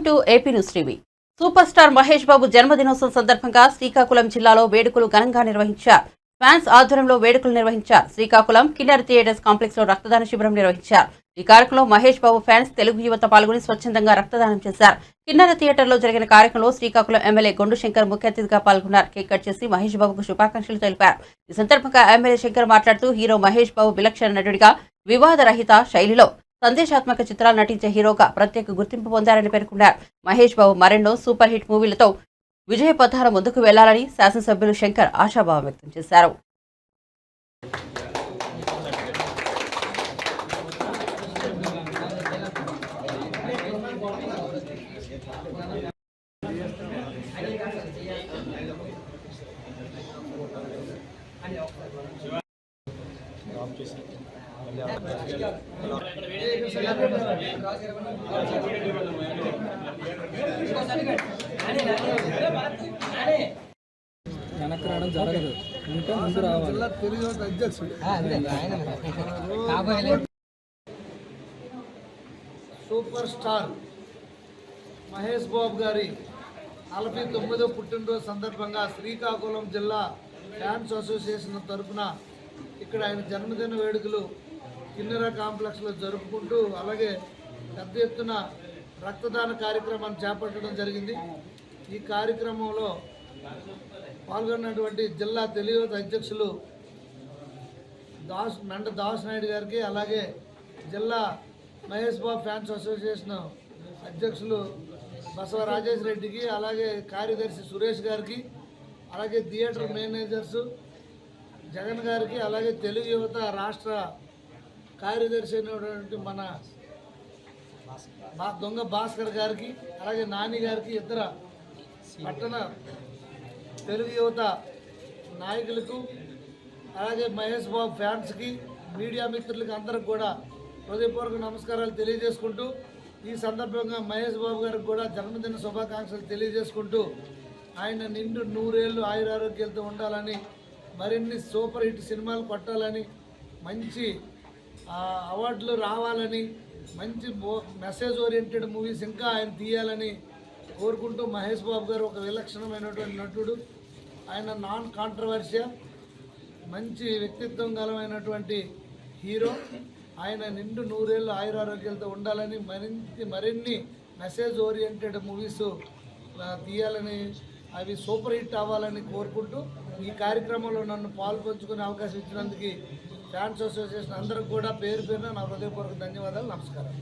Welcome to AP news TV. Super star Mahesh Babu జన్మదినోత్సవం సందర్భంగా శ్రీకాకుళం జిల్లాలో వేడుకలు ఘనంగా నిర్వహించారు. ఫ్యాన్స్ ఆధ్వర్యంలో వేడుకలు నిర్వహించారు. శ్రీకాకుళం కిన్నర్ థియేటర్స్ కాంప్లెక్స్లో రక్తదాన శిబిరం నిర్వహించారు. ఈ కార్యక్రమంలో మహేష్ బాబు ఫ్యాన్స్ తెలుగు యువత పాల్గొని స్వచ్ఛందంగా రక్తదానం చేశారు. కిన్నర థియేటర్లో జరిగిన కార్యక్రమంలో శ్రీకాకుళం ఎమ్మెల్యే గొండు శంకర్ ముఖ్య అతిథిగా పాల్గొన్నారు. కేక్ కట్ చేసి మహేష్ బాబుకు శుభాకాంక్షలు తెలిపారు. ఈ సందర్భంగా ఎమ్మెల్యే శంకర్ మాట్లాడుతూ హీరో మహేష్ బాబు విలక్షణ నటుడిగా వివాదరహిత శైలిలో సందేశాత్మక చిత్రాలు నటించే హీరోగా ప్రత్యేక గుర్తింపు పొందారని పేర్కొన్నారు. మహేష్ బాబు మరెన్నో సూపర్ హిట్ మూవీలతో విజయ పథాల ముందుకు వెళ్ళాలని శాసనసభ్యులు శంకర్ ఆశాభావం వ్యక్తం చేశారు. వెనక్కి రావడం జరగదు. ఉంటే ముందు రావాలి. సూపర్ స్టార్ మహేష్ బాబు గారి నలభై తొమ్మిదో పుట్టినరోజు సందర్భంగా శ్రీకాకుళం జిల్లా ఫ్యాన్స్ అసోసియేషన్ తరఫున ఇక్కడ ఆయన జన్మదిన వేడుకలు కిన్నెర కాంప్లెక్స్లో జరుపుకుంటూ అలాగే పెద్ద ఎత్తున రక్తదాన కార్యక్రమాన్ని చేపట్టడం జరిగింది. ఈ కార్యక్రమంలో పాల్గొన్నటువంటి జిల్లా తెలియత అధ్యక్షులు దాస్ మెండ దాస్ నాయుడు గారికి అలాగే జిల్లా మహేష్ బాబు ఫ్యాన్స్ అసోసియేషన్ అధ్యక్షులు బసవ రాజేష్ రెడ్డికి అలాగే కార్యదర్శి సురేష్ గారికి అలాగే థియేటర్ మేనేజర్స్ జగన్ గారికి అలాగే తెలుగు యువత రాష్ట్ర కార్యదర్శి అయినటువంటి మన మా దొంగ భాస్కర్ గారికి అలాగే నాని గారికి ఇతర పట్టణ తెలుగు యువత నాయకులకు అలాగే మహేష్ బాబు ఫ్యాన్స్కి మీడియా మిత్రులకి అందరికి కూడా హృదయపూర్వక నమస్కారాలు తెలియజేసుకుంటూ ఈ సందర్భంగా మహేష్ బాబు గారికి కూడా జన్మదిన శుభాకాంక్షలు తెలియజేసుకుంటూ ఆయన నిండు నూరేళ్ళు ఆయురారోగ్యాలతో ఉండాలని మరిన్ని సూపర్ హిట్ సినిమాలు కొట్టాలని మంచి అవార్డులు రావాలని మంచి మెసేజ్ ఓరియంటెడ్ మూవీస్ ఇంకా ఆయన తీయాలని కోరుకుంటూ మహేష్ బాబు గారు ఒక విలక్షణమైనటువంటి నటుడు. ఆయన నాన్ కాంట్రవర్షియల్ మంచి వ్యక్తిత్వం గలమైనటువంటి హీరో. ఆయన నిండు నూరేళ్ళు ఆయురారోగ్యాలతో ఉండాలని మరింత మరిన్ని మెసేజ్ ఓరియంటెడ్ మూవీస్ తీయాలని అవి సూపర్ హిట్ అవ్వాలని కోరుకుంటూ ఈ కార్యక్రమంలో నన్ను పాల్పంచుకునే అవకాశం ఇచ్చినందుకు ఫ్యాన్స్ అసోసియేషన్ అందరికి కూడా పేరు పేరున నా హృదయపూర్వక ధన్యవాదాలు. నమస్కారం.